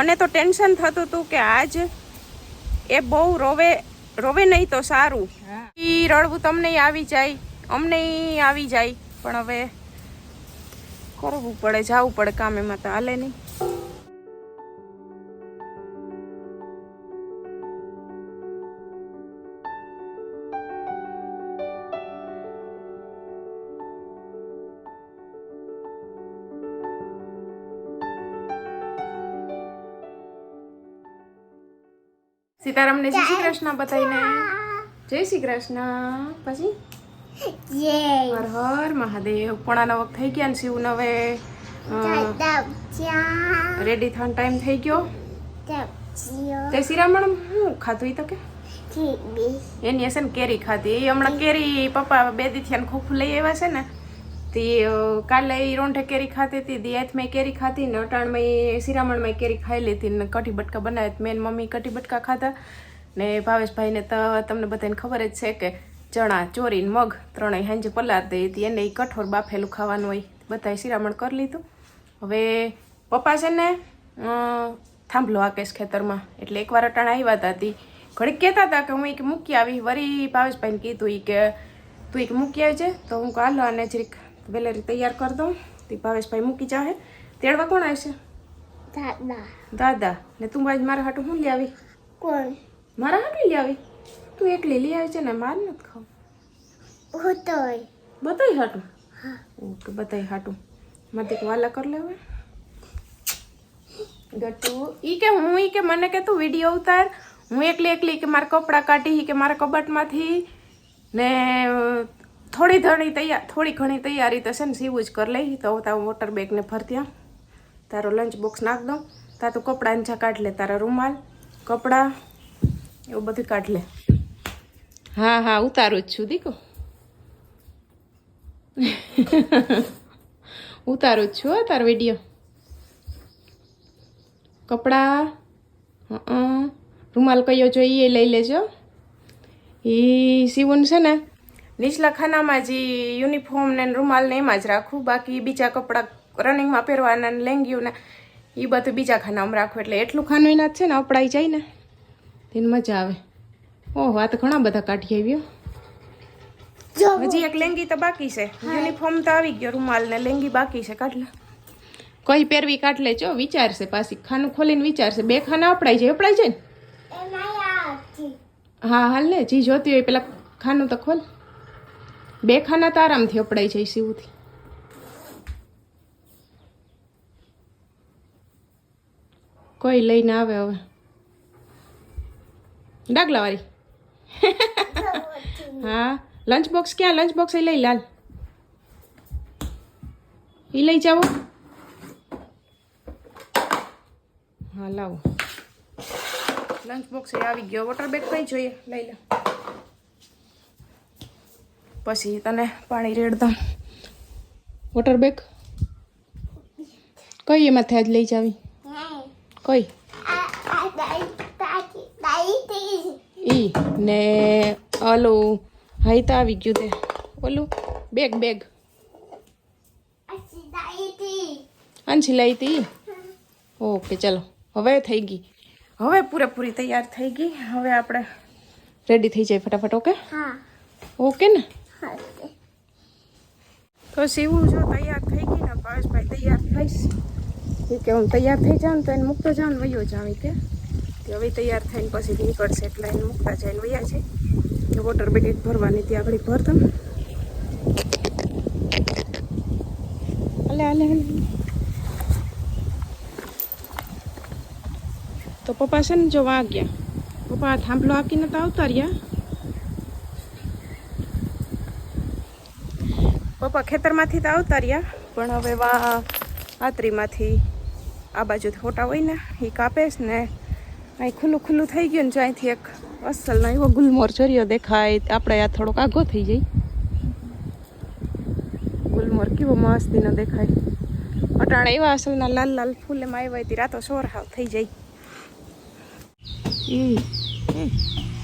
મને તો ટેન્શન થતું હતું કે આજ એ બહુ રોવે રોવે નહીં તો સારું. ઈ રડવું તમને આવી જાય અમને આવી જાય. પણ હવે કરવું પડે જવું પડે કામ એમાં તો હાલે નહીં. સીતારામને જય શ્રી કૃષ્ણ બતાવીને. જય શ્રી કૃષ્ણ. પછી? હર હર મહાદેવ. પોણા વખત થઈ ગયા ને શિવને હવે રેડી થવાનો ટાઈમ થઈ ગયો? જય શ્રી તે શિરામણ હું ખાધું તો કે? એની હશે ને કેરી ખાધી. એ હમણાં કેરી. પપ્પા બે દીથી ખોખું લઈ આવ્યા છે ને. તે કાલે રોંઢે કેરી ખાતી હતી દિયાતમાં કેરી ખાધી ને અટાણમાં ઈ શિરામણમાં કેરી ખાઈ લીધી ને કઢી બટકા બનાવ્યા મેન મમ્મી કઢી બટકા ખાતા ને ભાવેશભાઈને તો તમને બધાને ખબર જ છે કે ચણા, ચોરી મગ ત્રણેય હાંજે પલાર દે હતી. એને એ કઠોર બાફેલું ખાવાનું હોય. બધાએ શિરામણ કરી લીધું. હવે પપ્પા છે ને થાંભલો આકેશ ખેતરમાં. એટલે એકવાર અટાણ આવ્યા હતા તી. ઘડીક કહેતા હતા કે હું એક મૂકી આવી. વરી ભાવેશભાઈને કીધું એ કે, તું એક મૂકી આવજે. તો હું કાલો અને જરીક વેલેરી તૈયાર કરી દઉં. તે ભાવેશભાઈ મૂકી જાહે. તેડવા કોણ આવશે? đập દાદા. ને તું ભાઈ મારા હાટું હું લઈ આવી? કોણ મારા હાટું લઈ આવી? તું એકલી લઈ આવી છે ને માર નથી ખાવ. બતાય બતાય હાટું? ઓકે બતાય હાટું. માથી વાલા કરી લેવા. ગટુ ઈ કે હું ઈ કે મને કે તું વીડિયો ઉતાર. હું એકલી એકલી કે મારા કપડાં કાઢી કે મારા કબાટમાંથી. ને થોડી ઘણી તૈયાર, થોડી ઘણી તૈયારી છે ને સીવું જ કરી લઈ તો તારું વોટર બેગને ભરતી આવ તારો લંચ બોક્સ નાખ દઉં. તા તું કપડાં જા કાઢ લે, તારા રૂમાલ કપડાં, એવું બધું કાઢ લે. હા હા, ઉતારું જ છું, દીકો. ઉતારું જ છું તારો વીડિયો કપડાં રૂમાલ કયો જોઈએ લઈ લેજો. એ સીવન છે ને નીચલા ખાનામાં જે યુનિફોર્મ ને રૂમાલ ને એમાં જ રાખું. બાકી બીજા કપડાં રનિંગમાં પહેરવાના ને લેંગ્યું ને એ બધું બીજા ખાનામાં રાખું. એટલે એટલું ખાનું એના જ છે ને અપડાઈ જાય ને. તેને મજા આવે. ઓહો આ તો ઘણા બધા કાઢી આવ્યો હજી એક લેંગી તો બાકી છે. યુનિફોર્મ તો આવી ગયો રૂમાલ ને લેંગી બાકી છે કાઢ લે કઈ પહેરવી કાઢ લેજો વિચારશે પાછી. ખાનું ખોલીને વિચારશે. બે ખાના અપડાઈ જાય અપડાઈ જાય ને? હા હાલ ને જી જોતી હોય પેલા ખાનું તો ખોલ. બે ખાના તો આરામથી અપડાઈ જાય સીવુંથી કોઈ લઈને આવે હવે. ડાગલાવાળી હા લંચ બોક્સ ક્યાં? લંચ બોક્સ એ લઈ લાલ. એ લઈ જાઓ. હા લાવો. લંચ બોક્સ એ આવી ગયો. વોટર બેગ કઈ જોઈએ? લઈ લે. પછી તને પાણી રેડતા વોટર બેગ કઈ એમાંથી આજ લઈ જાવી? કઈ? ઈ ને ઓલું હાઈ તો આવી ગયું તે. ઓલું? બેગ બેગ thì લઈ હતી ઓકે ચલો. હવે થઈ ગઈ. હવે પૂરેપૂરી તૈયાર થઈ ગઈ. હવે આપણે રેડી થઈ જાય ફટાફટ ઓકે? હા. ઓકે ને? હા તો સીવું જો તૈયાર થઈ ગઈ ને ભાવેશભાઈ તૈયાર થઈશ કે હું તૈયાર થઈ જાઉં તો એને મૂકતો જાઉં વયો જાઉં કે. હવે તૈયાર થઈને પછી નીકળશે એટલે એને મૂકતા જાય વયા છે કે વોટર બેગ ભરવાની ત્યાં આગળ ભર તમે હાલે હાલે તો પપ્પા છે ને જો વાગ્યા. પપ્પા થાંભલો આપીને તો આવતા રહ્યા. પપ્પા ખેતરમાંથી તો આવતા રહ્યા, પણ હવે વા આતરીમાંથી આ બાજુ ફોટા હોય ને, એ કાપેશ ને, અહીં ખુલ્લું ખુલ્લું થઈ ગયું ને જો અહીંથી એક અસલનો એવો ગુલમોર ચર્યો દેખાય, આપણે આ થોડોક આઘો થઈ જાય. ગુલમોર કેવો મસ્તીનો દેખાય. અટાણે એવા અસલના લાલ લાલ ફૂલ એમાં આવ્યા હતી રાતો સોર હાવ થઈ જાય. એ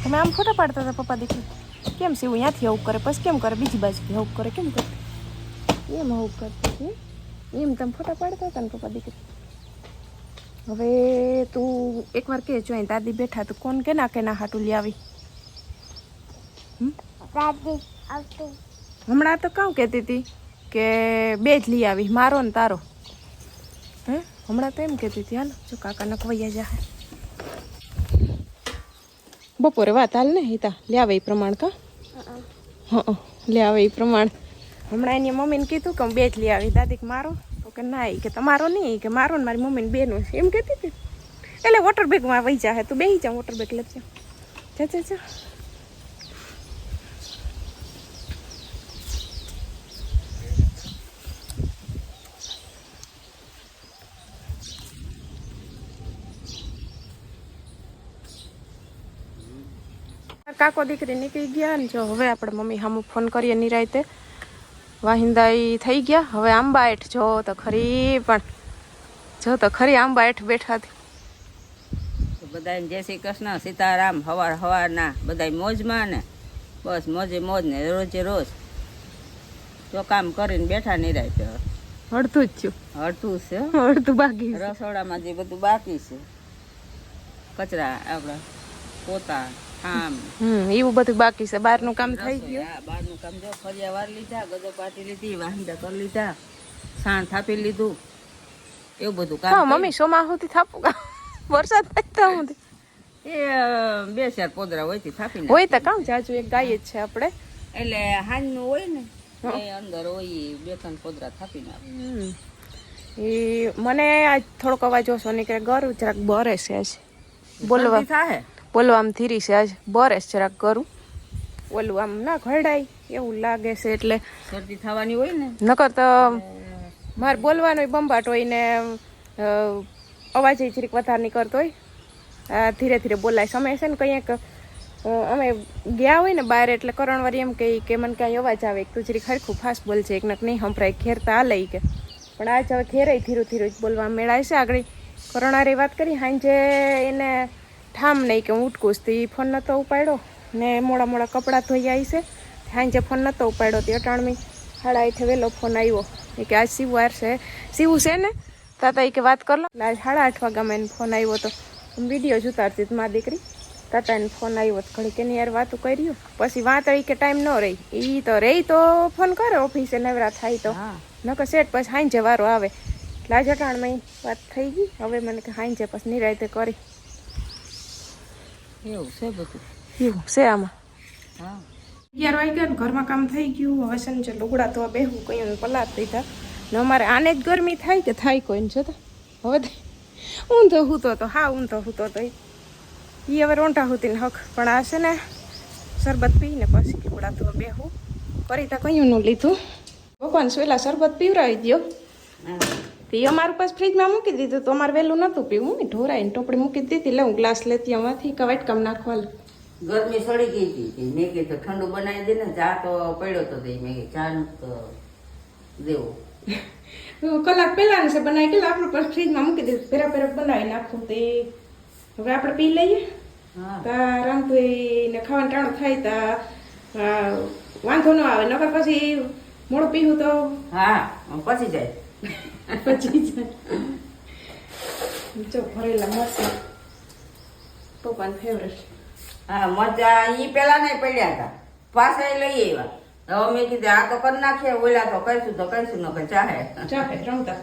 તમે આમ ફોટા પાડતા હતા પપ્પા દેખી કેમ છે ત્યાંથી આવું કરે? પછી કેમ કરે? બીજી બાજુથી આવું કરે? કેમ કરે એમ આવું કરતી હતી એમ તમે ફોટા પાડતા હતા ને પપ્પા દીકરી? હવે તું એકવાર કે જો અહીં દાદી બેઠા તું કોણ કે ના કે ના હાટું લઈ આવી. હમણાં તો કહું કહેતી હતી કે બે જ લઈ આવી મારો ને તારો. હે? હમણાં તો એમ કહેતી હતી હાલ જો કાકા નખવૈયા જા બપોરે વાત હાલ ને હિતા? લે આવે એ પ્રમાણ કા? હા. લે આવે એ પ્રમાણ. હમણાં એની મમ્મીને કીધું કે હું બે જ લઈ આવી. દાદી કે મારો? તો કે ના કે તમારો નહીં કે મારો ને મારી મમ્મીને બેનો છે. એમ કહેતી હતી. એટલે વોટર બેગમાં વહી જા તું બેસી જા વોટર બેગ લેજે જા. જા કાકો દીકરી નીકળી ગયા ને જો હવે આપણે મમ્મી સામું ફોન કરીએ નિરાયતે. વાહિંદાઈ થઈ ગયા. હવે આંબા હેઠ જો તો ખરી પણ જો તો ખરી આંબા હેઠ બેઠા હતી બધાને જય શ્રી કૃષ્ણ સીતારામ હવાર હવારના બધાય મોજમાં ને બસ મોજે મોજ ને રોજે રોજ તો કામ કરીને બેઠા નહીં તો અડધું જ છું અડધું છે. અડધું બાકી રસોડામાં જે બધું બાકી છે. કચરા આપણા પોતા આમ. હમ એવું બધું બાકી છે. બહારનું કામ થઈ ગયું. હા, બહારનું કામ જો ફરિયા વાર લીધા ગજો પાટી લીધી વાંદા કરી લીધા સાણ થાપી લીધું. એવું બધું હા કામ મમ્મી સોમા સુધી થાપું વરસાદ થાય તો સુધી એ બે ચાર પોદરા હોય થાપી હોય તો કામ જાજુ એક ગાય જ છે આપણે. એટલે હાંજનું હોય ને એ અંદર હોય બે ત્રણ પોદરા થાપી નાખે. એ મને આજ થોડોક અવાજ ઓછો નીકળે. ગરું જરાક બરે છે બોલવા. શરદી બોલવા આમ ધીરી છે આજ બરે જરાક કરું. ઓલું આમ ના ઘરડાય એવું લાગે છે એટલે શરદી થવાની હોય ને? નકર તો મારે બોલવાનો બંબાટ હોય ને અવાજ જરીક વધારે નીકળતો હોય. આ ધીરે ધીરે બોલાય સમય છે ને કંઈક અમે ગયા હોય ને બહાર એટલે કરણવારી એમ કહે કે મને કાંઈ અવાજ આવે. તું જરીક હરખું ફાસ્ટ બોલશે એક નક નહીં સંભળાય. ઘેરતા હાલે લઈ કે. પણ આજ હવે ઘેરે ધીરું ધીરું જ બોલવા મેળાય છે આગળ. કરણારે વાત કરી હાંજે એને ઠામ નહીં કે હું એ ફોન નહોતો ઉપાડ્યો. ને મોડા મોડા કપડાં ધોઈ આવી છે. સાંજે ફોન નહોતો ઉપાડ્યો તે અટાણમી. સાડા આઠે વહેલો ફોન આવ્યો. એ કે આજ સીવું છે. શિવું છે ને? તાતા એ કે વાત કર લો. આજ સાડા આઠ વાગ્યામાં એને ફોન આવ્યો તો વીડિયો જ ઉતારતી હતી મારી દીકરી. તાતા એને ફોન આવ્યો તો ઘડી કે યાર વાતું કર્યું. પછી વાંતળી કે ટાઈમ ન રહી. એ તો રહી તો ફોન કરે ઓફિસે નવરા થાય તો. હા. નકર સેટ પછી હાંજે વારો આવે. આજ વાત થઈ ગઈ. હવે મને કે હાંજે પછી નિરાયતે કરી. એવું છે બધું? એવું છે આમાં. હા. અગિયાર વાગ્યા ને ઘરમાં કામ થઈ ગયું. હવે છે ને જે લુગડા તો બેહું કયું પલાત દીધા. ને અમારે આને જ ગરમી થાય કે થાય કોઈને જોતા? હવે તો ઊંધો હૂતો તો હા ઊંધો હૂતો તો એ. હવે રોંટા હું ને હક. પણ આ છે ને શરબત પીને પછી લુગડા તો બેહું. કરી તો કયું નું લીધું? ભગવાન સુવેલા શરબત પીવરાવી દ્યો. તે અમારું પાસ ફ્રીજમાં મૂકી દીધું તો અમારે વહેલું નહોતું પીવું. ને ઢોરાઈને ટોપડી મૂકી દીધી. લે હું ગ્લાસ લેતી આમાંથી કવાટ કમ નાખવા. ગરમી સડી ગઈ હતી મેં કીધું ઠંડુ બનાવી દે ને ચા તો પડ્યો તો તે. મેં ચા નું તો દેવો. કલાક પહેલા છે બનાવી ગયેલા. આપણે પછી ફ્રીજમાં મૂકી દીધું. પેરા પેરા બનાવી નાખું તે. હવે આપણે પી લઈએ. હા. તા રામભાઈ ને ખાવાનું ટાણું થાય તા. વાંધો ન આવે. નકર પછી મોડું પીવું તો હા પછી જાય. પછી જો ભરેલા મરચાં ફેવરેટ હા મજા એ પેલા નહીં પડ્યા હતા પાછા લઈ આવ્યા હવે કીધું આ તો કરી નાખીએ ઓલા તો કહીશું તો કહીશું ન કે ચાહે ચાહે રમતા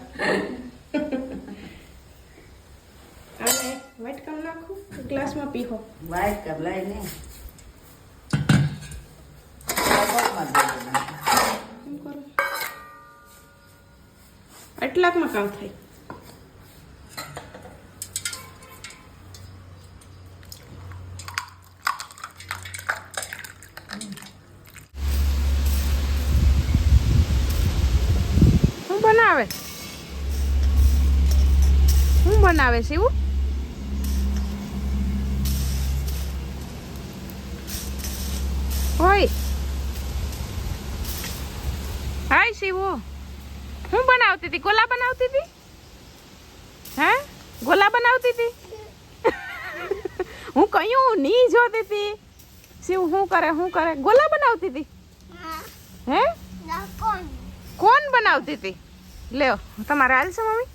આને નાખું ગ્લાસમાં પીહો દેવાનું. એમ કરો આટલાકમાં કામ થાય. શું બનાવે? શું બનાવે છે એવું? હોય. હાય શિવો. હું બનાવતી હતી? ગોલા બનાવતી હતી? હે? ગોલા બનાવતી હતી? હું કયું? ની જોતી હતી. શિવ શું કરે શું કરે? ગોલા બનાવતી હતી? હે? કોણ કોણ બનાવતી હતી? લ્યો તમારે હાલ છે મમ્મી?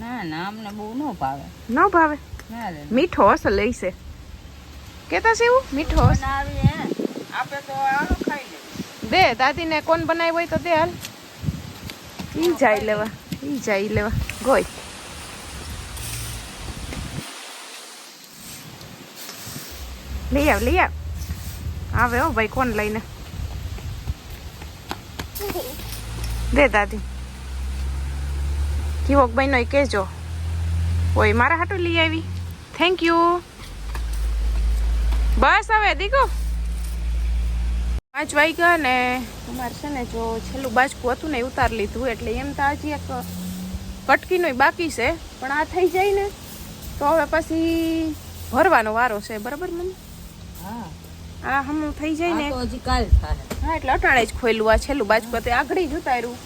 ના ના અમને બહુ ન ભાવે. ન ભાવે? ના મીઠો હશે લઈશે કેતા છે એવું? મીઠો હશે. આપણે તો આનો ખાઈ દે દાદીને કોણ બનાવ્યું હોય તો દે હાલ. ઈ જાય લેવા, ઈ જાય લેવા. ગોય. લઈ આવ લઈ આવ. આવે હો ભાઈ, કોણ લઈને? દે દાદી. કિવોક ભાઈ નો કહેજો. ઓય, મારા હાટું લઈ આવી. થેન્ક યુ બસ હવે, દીકો. પાંચ વાગ્યા ને અમારે છે ને જો છેલ્લું બાજકું હતું ને એ ઉતાર લીધું એટલે એમ તો હજી એક કટકીનો બાકી છે પણ આ થઈ જાય ને તો હવે પછી ભરવાનો વારો છે બરાબર મમ્મી? હા. આ હમ થઈ જાય ને. હજી કાલ થાય. હા એટલે અટાણે જ ખોયલું આ છેલ્લું બાજકું હતું આગળ જ ઉતાર્યું.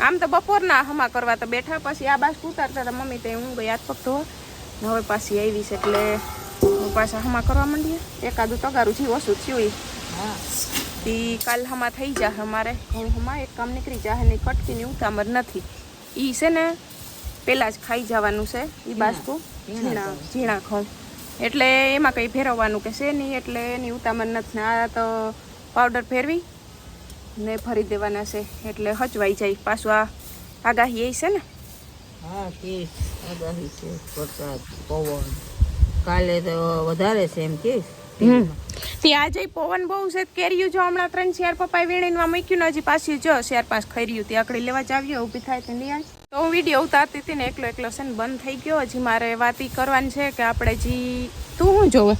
આમ તો બપોરના હમા કરવા તો બેઠા પછી આ બાજકું ઉતારતા હતા મમ્મી તે હું ગઈ હાથ પગ ધોવા. હવે પાછી આવી છે એટલે હું પાછા હમા કરવા માંડીએ. એકાદું તગારું જીવો શું થયું. હા. ઈ કાલ હમા થઈ જાહે અમારે ઘઉં હમા એક કામ નીકળી જાહે ને કટકીની ઉતામર નથી. ઈ છે ને પહેલાં જ ખાઈ જવાનું છે ઈ બાજકું ઝીણા ઝીણા ઘઉં. એટલે એમાં કંઈ ફેરવવાનું કે છે નહીં એટલે એની ઉતામર નથી. આ તો પાવડર ફેરવી ને ભરી દેવાના છે એટલે હચવાઈ જાય. પાછું આ આગાહી એ છે ને? હા કીસ આગાહી છે વરસાદ પવન. કાલે તો વધારે છે એમ કીસ ત્યાં આજે પવન બહુ છે કેરીયું જો હમણાં ત્રણ શેર પપ્પાએ વીણીમાં મૂક્યું હજી પાછી જો શેર પાંચ ખર્યું ત્યાં આકડી લેવા જાવ્યો ઊભી થાય તો આવી. તો હું વીડિયો ઉતારતી હતી ને એકલો એકલો છે ને બંધ થઈ ગયો. હજી મારે વાત એ કરવાની છે કે આપણે જી તું શું જોવે?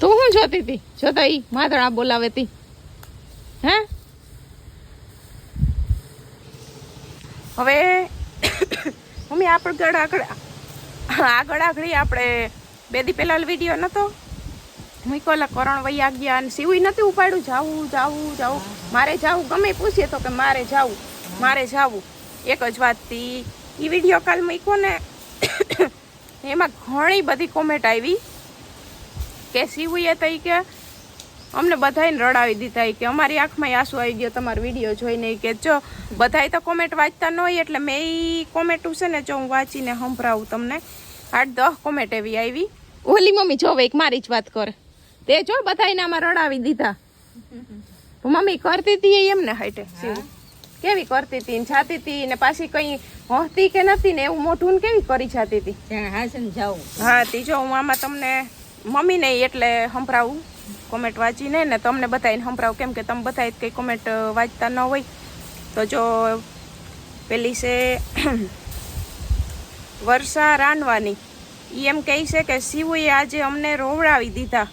તું શું જોતી હતી? જોતા ઈ માદળા બોલાવે તી. હે? હવે મમ્મી, આપણે આગળ આગળ આગળ આગળ આપણે બે દી પહેલા વીડિયો નતો? મૂકો ઓલા કરણ વૈયા ગયા અને સીવું નથી ઉપાડ્યું. જાવું જાવું જાવું મારે જાવું ગમે પૂછીએ તો કે મારે જાવું મારે જાવું. એક જ વાત તી. એ વીડિયો કાલ મૂક્યો ને, એમાં ઘણી બધી કોમેન્ટ આવી કે સીવુએ તો ઈ કે, અમને બધાને રડાવી દીધા. કે અમારી આંખમાં આંસુ આવી ગયો, તમારો વીડિયો જોઈને. કે જો, બધાય તો કોમેન્ટ વાંચતા ન હોય એટલે મેં એ કોમેન્ટ છે ને જો હું વાંચીને સંભળાવું તમને. આઠ દસ કોમેન્ટ એવી આવી. ઓલી મમ્મી જોવે એક મારી જ વાત કરે. તે જો બધાને આમાં રડાવી દીધા. મમ્મી કરતી હતી એમ ને હાઈટે. કેવી કરતી હતી ને જાતી હતી ને પાછી કઈ હોતી કે નથી ને એવું મોઢું ને કેવી કરી જાતી હતી હા તી જો હું આમાં તમને મમ્મી નહીં એટલે સંભળાવું કોમેન્ટ વાંચીને ને તમને બધાને સંભળાવું. કેમ કે તમે બધા કંઈ કોમેન્ટ વાંચતા ન હોય. તો જો પેલી છે વર્ષા રાંધવાની ઈ એમ કહે છે કે શિવુએ આજે અમને રોવડાવી દીધા.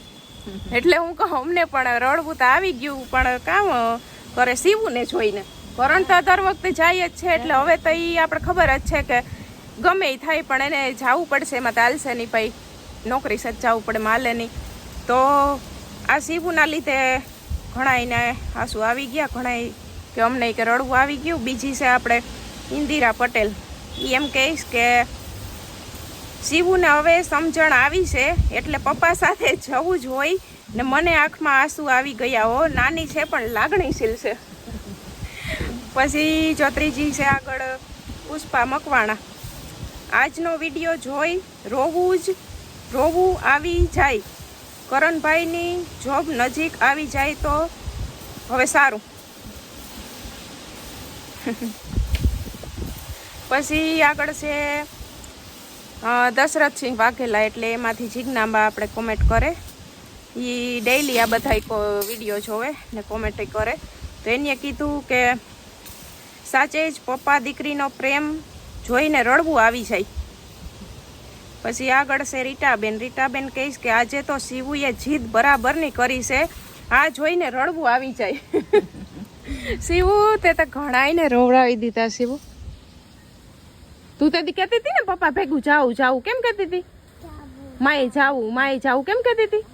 એટલે હું કહું, અમને પણ રડવું તો આવી ગયું, પણ કામ કરે ને જોઈને. કરણ તો દર વખતે જાય જ છે, એટલે હવે તો એ આપણે ખબર જ છે કે ગમે એ થાય, પણ એને જવું પડશે, એમાં ચાલશે નહીં ભાઈ. નોકરી સજ જવું પડે, માલે નહીં. તો આ સીવુંના લીધે ઘણા એને આંસુ આવી ગયા, ઘણા કે અમને કે રડવું આવી ગયું. બીજી છે આપણે ઇન્દિરા પટેલ. એમ કહીશ કે શિવુને હવે સમજણ આવી છે, એટલે પપ્પા સાથે જવું જ હોય ને મને આંખમાં આંસુ આવી ગયા હો. નાની છે પણ લાગણીશીલ છે. પછી ચોત્રીજી છે આગળ પુષ્પા મકવાણા. આજનો વીડિયો જોઈ રોવું જ, રોવું આવી જાય. કરણભાઈની જોબ નજીક આવી જાય તો હવે સારું. પછી આગળ છે દશરથસિંહ વાઘેલા એટલે એમાંથી જિજ્ઞાબા આપણે કોમેન્ટ કરે. એ ડેઈલી આ બધા વીડિયો જોવે ને કોમેન્ટ કરે. તો એને કીધું કે, સાચે જ પપ્પા દીકરીનો પ્રેમ જોઈને રડવું આવી જાય. પછી આગળ છે રીટાબેન. રીટાબેન કહીશ કે, આજે તો શિવુએ જીદ બરાબરની કરી છે. આ જોઈને રડવું આવી જાય. શિવુ, તે તો ઘણાઈને રોવડાવી દીધા શિવુ. તું તેથી કહેતી હતી ને, પપ્પા, ભેગું જાવું જાવું કેમ કહેતી હતી? માએ જાવું માએ જાવું કેમ કહેતી હતી?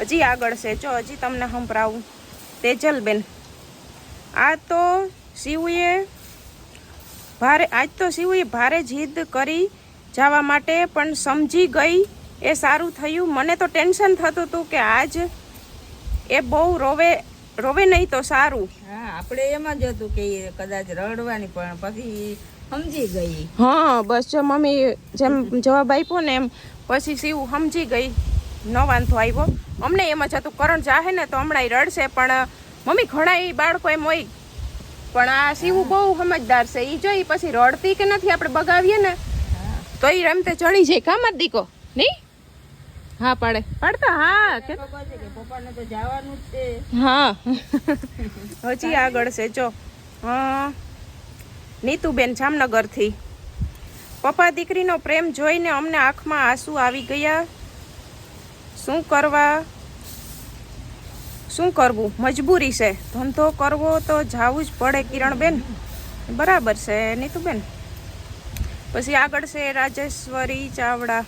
હજી આગળ છે. જો, હજી તમને સંભળાવું. તેજલબેન, આ તો શિવુએ ભારે, આજ તો શિવુએ ભારે જીદ કરી જવા માટે, પણ સમજી ગઈ એ સારું થયું. મને તો ટેન્શન થતું હતું કે આજ એ બહુ રોવે રોવે નહીં તો સારું. હા આપણે એમ જ હતું કે કદાચ રડવાની પણ પછી સમજી ગઈ. હા બસ જો મમ્મી જેમ જવાબ આપ્યો ને એમ પછી શિવ સમજી ગઈ. ન વાંધો આવ્યો. અમને એમ જ હતું કરણ જાહે ને તો હમણાં રડશે પણ મમ્મી ઘણા બાળકો એમ હોય. પણ આ શિવ બહુ સમજદાર છે. એ જોઈ પછી રડતી કે નથી આપણે બગાવીએ ને તો એ રમતે ચડી જાય. કામ જ દીકો? નહીં? હા પાડે. પાડતા? હા કે પપ્પાને તો જવાનું જ છે. હા. હજી આગળ છે જો. નીતુબેન જામનગરથી. પપ્પા દીકરીનો પ્રેમ જોઈને અમને આંખમાં આંસુ આવી ગયા. શું કરવા? શું કરવું? મજબૂરી છે. ધંધો કરવો તો જાવું જ પડે કિરણબેન. બરાબર છે નીતુબેન. પછી આગળ છે રાજેશ્વરી ચાવડા.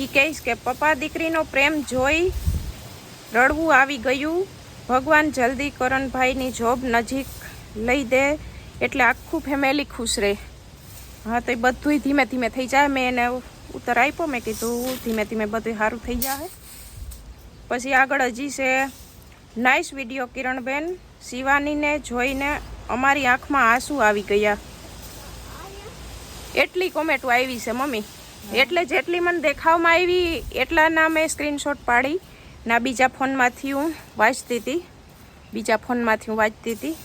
ઈ કહીશ કે પપ્પા દીકરીનો પ્રેમ જોઈ રડવું આવી ગયું. ભગવાન જલ્દી કરણભાઈની જોબ નજીક લઈ દે એટલે આખું ફેમિલી ખુશ રહે. હા, તો એ બધુંય ધીમે ધીમે થઈ જાય. મેં એને ઉત્તર આપ્યો, મેં કીધું ધીમે ધીમે બધું સારું થઈ જાય પછી આગળ હજી છે નાઇસ વીડિયો કિરણબેન. શિવાનીને જોઈને અમારી આંખમાં આંસુ આવી ગયા. એટલી કોમેન્ટો આવી છે, મમ્મી. એટલે જેટલી મને દેખાવમાં આવી એટલાના મેં સ્ક્રીનશોટ પાડી. ના, બીજા ફોનમાંથી હું વાંચતી હતી. બીજા ફોનમાંથી હું વાંચતી હતી.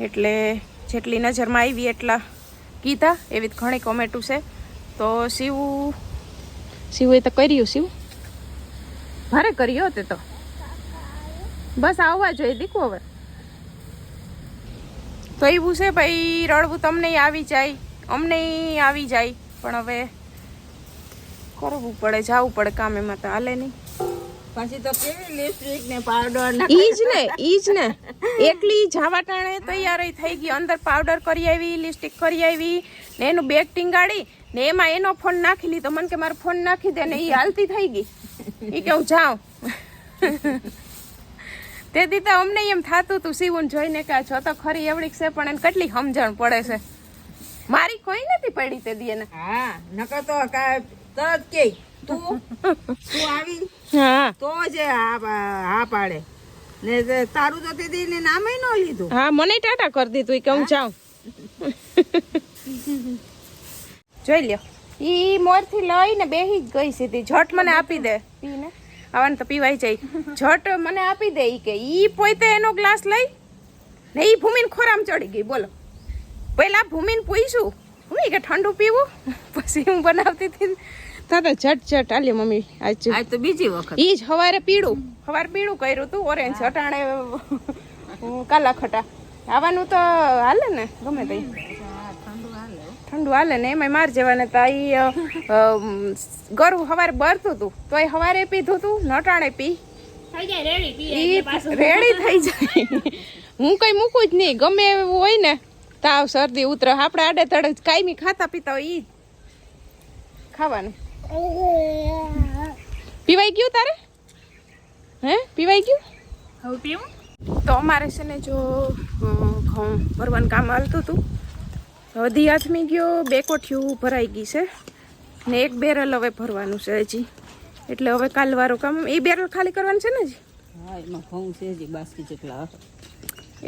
એટલે જેટલી નજરમાં આવી, એટલા કીધા. એવી જ ઘણી કોમેન્ટો છે. તો શિવ એ તો કર્યું શિવ. ભારે કર્યો તે તો. બસ આવવા જોઈએ દીકુ હવે. તો એવું છે, ભાઈ, રડવું તમને આવી જાય. અમને આવી જાય. પણ હવે કરવું પડે જવું પડે કામ એમાં તો હાલે નહીં. પછી તો કેવી લિપસ્ટિક ને પાવડર ઈ જ ને ઈ જ ને. એકલી જાવા ટાણે તૈયાર થઈ ગઈ અંદર પાવડર કરી આવી લિપસ્ટિક કરી આવી ને એનું બેગ ટીંગાડી ને એમાં એનો ફોન નાખી લીધો. મને કે મારો ફોન નાખી દે ને ઈ હાલતી થઈ ગઈ. ઈ કે હું જાઉં. તે તો અમને એમ થતું તું સીવું જોઈને કે આ જો તો ખરી એવડીક છે પણ એને કેટલી સમજણ પડે છે. મારી કોઈ નથી પડી તે દી એને. હા નકર તો કા તરત કે તું તું આવી હા. તો જ હા પાડે. ને તારું તો તે ને નામે ન લીધું. હા મને ટાટા કરી દીધું કે હું જાઉં. જોઈ લ્યો. ઈ મોરથી લઈને બેહી જ ગઈ સીધી. ઝટ મને આપી દે. પીને? આવવાનું તો પીવાય જાય. ઝટ મને આપી દે ઈ કે ઈ પોતે એનો ગ્લાસ લઈ ને ઈ ભૂમિને ખોરામ ચડી ગઈ. બોલો. પહેલાં ભૂમિને પૂછ્યું ભૂમિ કે ઠંડુ પીવું? પછી હું બનાવતી હતી તા જટ ઝટ ઝટ આલ્યો મમ્મી આજ આજ તો બીજી વખત. ઈ જ હવારે પીળું. હવારે પીળું કર્યું તું ઓરેન્જ અટાણે કાલા ખટા આવવાનું તો હાલે ને ગમે તે. ઠંડુ હાલે ને એમાં માર જવાને તો ઈ ગરું હવારે બરતું તું એ હવારે પીધું તું નટાણે પી. રેડી થઈ જાય. હું કઈ મૂકું જ નહીં ગમે એવું હોય ને તાવ શરદી ઉતર આપણે આડે તડે કાયમી ખાતા પીતા હોય ઈ ખાવાનું. પીવાઈ ગયું તારે? હે? પીવાઈ ગયું? હવે પીવું? તો અમારે છે ને જો ઘઉં ભરવાનું કામ હાલતું હતું. હવે દિયાથમી ગયો બે કોઠિયું ભરાઈ ગઈ છે. ને એક બેરલ હવે ભરવાનું છે હજી. એટલે હવે કાલવારું કામ એ બેરલ ખાલી કરવાનું છે ને હજી? હા એમાં ઘઉં છે જ બાસ્કી જેટલા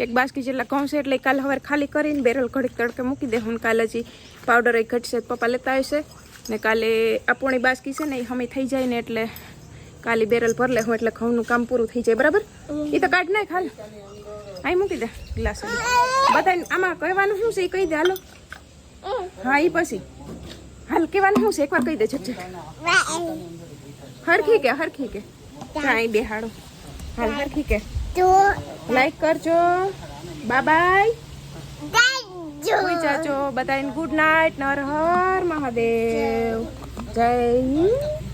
એક બાસ્કી જેટલા ઘઉં છે એટલે કાલ હવે ખાલી કરીને બેરલ ઘડીક તડકે મૂકી દે હું કાલે હજી પાવડર એ ઘટશે પપ્પા લેતા આવશે. ને કાલે આપોણી બાસકી છે ને એ હમી થઈ જાય ને એટલે કાલે બેરલ ભર લે હું એટલે ઘઉંનું કામ પૂરું થઈ જાય બરાબર? એ તો કાઢ નાખ હાલ. અહીં મૂકી દે ગ્લાસ બધા આમાં કહેવાનું શું છે એ કહી દે હાલો. હા એ પછી. હાલ કહેવાનું શું છે? એકવાર કહી દે છે હરખી કે હરખી કે. કાંઈ બેહાડો. હાલ હરખી કે. લાઈક કરજો. બાય બાય સુઈ જાજો. બધાને ગુડ નાઇટ નર હર મહાદેવ. જય.